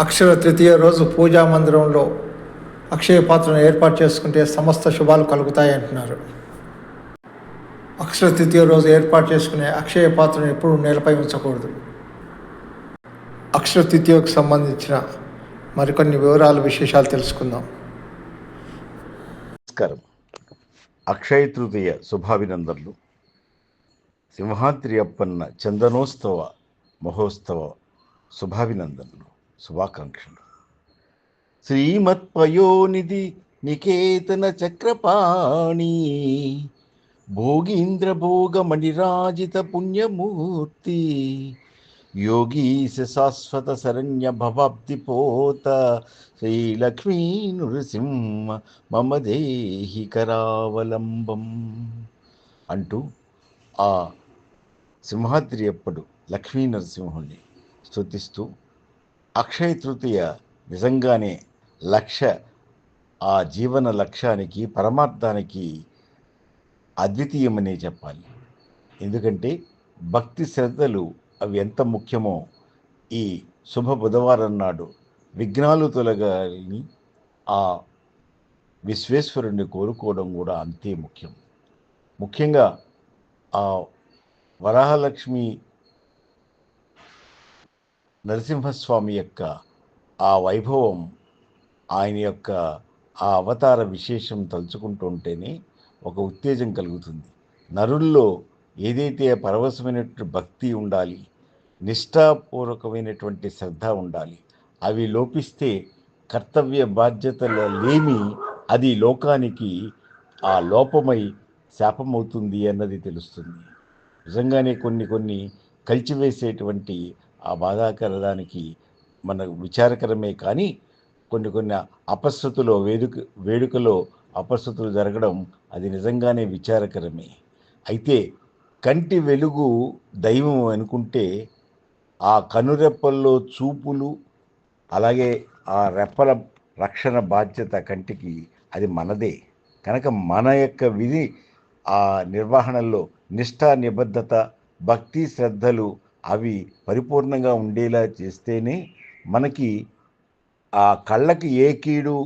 అక్షర తృతీయ రోజు పూజా మందిరంలో అక్షయ పాత్రను ఏర్పాటు చేసుకుంటే సమస్త శుభాలు కలుగుతాయి అంటున్నారు. అక్షర తృతీయ రోజు ఏర్పాటు చేసుకునే అక్షయ పాత్రను ఎప్పుడూ నేలపై ఉంచకూడదు. అక్షర తృతీయకు సంబంధించిన మరికొన్ని వివరాలు విశేషాలు తెలుసుకుందాం. నమస్కారం. అక్షయ తృతీయ శుభాభినందనలు. సింహాద్రి అప్పన్న చందనోత్సవ మహోత్సవ శుభాభినందనలు. శుభాకాంక్షలు. శ్రీమత్పయోనిధి నికేతన చక్రపాణి భోగీంద్ర భోగమణిరాజిత పుణ్యమూర్తి యోగీశ శాశ్వత శరణ్య భవాబ్ది పోత శ్రీలక్ష్మీ నృసింహ మమ దేహి కరావలంబం అంటూ ఆ సింహాద్రి ఎప్పుడు లక్ష్మీ నరసింహుణ్ణి స్థుతిస్తూ అక్షయ తృతీయ నిజంగానే లక్ష్య ఆ జీవన లక్ష్యానికి పరమార్థానికి అద్వితీయమనే చెప్పాలి. ఎందుకంటే భక్తి శ్రద్ధలు అవి ఎంత ముఖ్యమో ఈ శుభ బుధవారం నాడు విఘ్నాలు తొలగాలని ఆ విశ్వేశ్వరుణ్ణి కోరుకోవడం కూడా అంతే ముఖ్యం. ముఖ్యంగా ఆ వరాహలక్ష్మి నరసింహస్వామి యొక్క ఆ వైభవం ఆయన యొక్క ఆ అవతార విశేషం తలుచుకుంటుంటేనే ఒక ఉత్తేజం కలుగుతుంది. నరుల్లో ఏదైతే పరవశమైనటువంటి భక్తి ఉండాలి నిష్ఠాపూర్వకమైనటువంటి శ్రద్ధ ఉండాలి అవి లోపిస్తే కర్తవ్య బాధ్యతల లేమి అది లోకానికి ఆ లోపమై శాపమవుతుంది అన్నది తెలుస్తుంది. నిజంగానే కొన్ని కొన్ని కలిచివేసేటువంటి ఆ బాధాకరదానికి మన విచారకరమే కానీ కొన్ని కొన్ని అపశృతులో వేడుక వేడుకలో అపశృతులు జరగడం అది నిజంగానే విచారకరమే. అయితే కంటి వెలుగు దైవం అనుకుంటే ఆ కనురెప్పల్లో చూపులు అలాగే ఆ రెప్పల రక్షణ బాధ్యత కంటికి అది మనదే. కనుక మన యొక్క విధి ఆ నిర్వహణలో నిష్ఠా నిబద్ధత భక్తి శ్రద్ధలు అవి పరిపూర్ణంగా ఉండేలా చేస్తేనే మనకి ఆ కళ్ళకి ఏ కీడు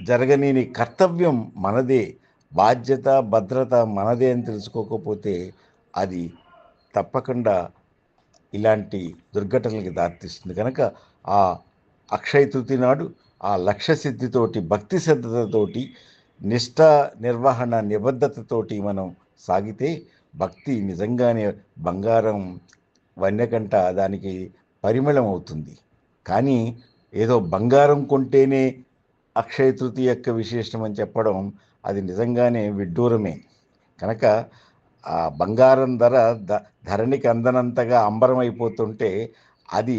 జరగని కర్తవ్యం మనదే బాధ్యత భద్రత మనదే అని తెలుసుకోకపోతే అది తప్పకుండా ఇలాంటి దుర్ఘటనలకి దారితీస్తుంది. కనుక ఆ అక్షయ తృతి నాడు ఆ లక్ష్య సిద్ధితోటి భక్తి శ్రద్ధతోటి నిష్ఠ నిర్వహణ నిబద్ధతతోటి మనం సాగితే భక్తి నిజంగానే బంగారం వన్యకంట దానికి పరిమళం అవుతుంది. కానీ ఏదో బంగారం కొంటేనే అక్షయ తృతి యొక్క విశేషం అని చెప్పడం అది నిజంగానే విడ్డూరమే. కనుక ఆ బంగారం ధర ద ధరణికి అందనంతగా అంబరం అయిపోతుంటే అది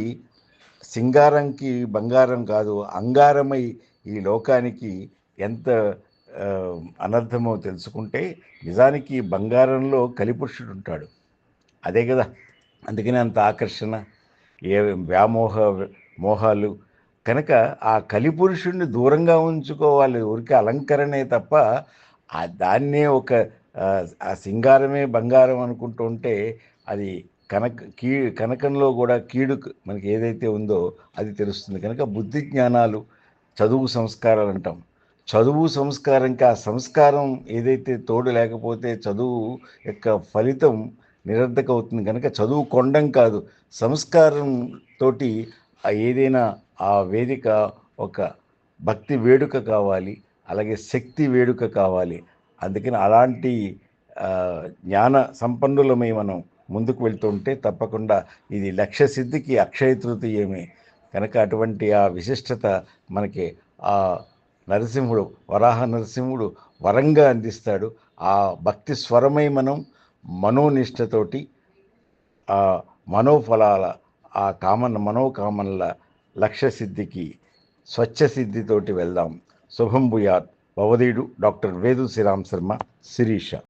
సింగారంకి బంగారం కాదు అంగారమై ఈ లోకానికి ఎంత అనర్థమో తెలుసుకుంటే నిజానికి బంగారంలో కలిపురుషుడు ఉంటాడు. అదే కదా. అందుకనే అంత ఆకర్షణ ఏ వ్యామోహ మోహాలు. కనుక ఆ కలిపురుషుణ్ణి దూరంగా ఉంచుకోవాలి. ఊరికి అలంకరణే తప్ప ఆ దాన్నే ఒక ఆ, ఆ సింగారమే బంగారం అనుకుంటూ ఉంటే అది కనక కీ కనకంలో కూడా కీడు మనకి ఏదైతే ఉందో అది తెలుస్తుంది. కనుక బుద్ధి జ్ఞానాలు చదువు సంస్కారాలు అంటాం. చదువు సంస్కారంకి ఆ సంస్కారం ఏదైతే తోడు లేకపోతే చదువు యొక్క ఫలితం నిరర్ధక అవుతుంది కనుక చదువు కొండం కాదు సంస్కారం తోటి ఏదైనా ఆ వేదిక ఒక భక్తి వేడుక కావాలి అలాగే శక్తి వేడుక కావాలి. అందుకని అలాంటి జ్ఞాన సంపన్నులమై మనం ముందుకు వెళ్తుంటే తప్పకుండా ఇది లక్ష్య సిద్ధికి అక్షయ తృతీయమే. కనుక అటువంటి ఆ విశిష్టత మనకి ఆ నరసింహుడు వరాహ నరసింహుడు వరంగా అందిస్తాడు. ఆ భక్తి స్వరమై మనం మనోనిష్టతోటి ఆ మనోఫలాల ఆ కామన్ మనోకామనల లక్ష్య సిద్ధికి స్వచ్ఛ సిద్ధితోటి వెళ్దాం. శుభం భూయాత్. భవదీయుడు డాక్టర్ వేదు శ్రీరామ్ శర్మ శిరీష.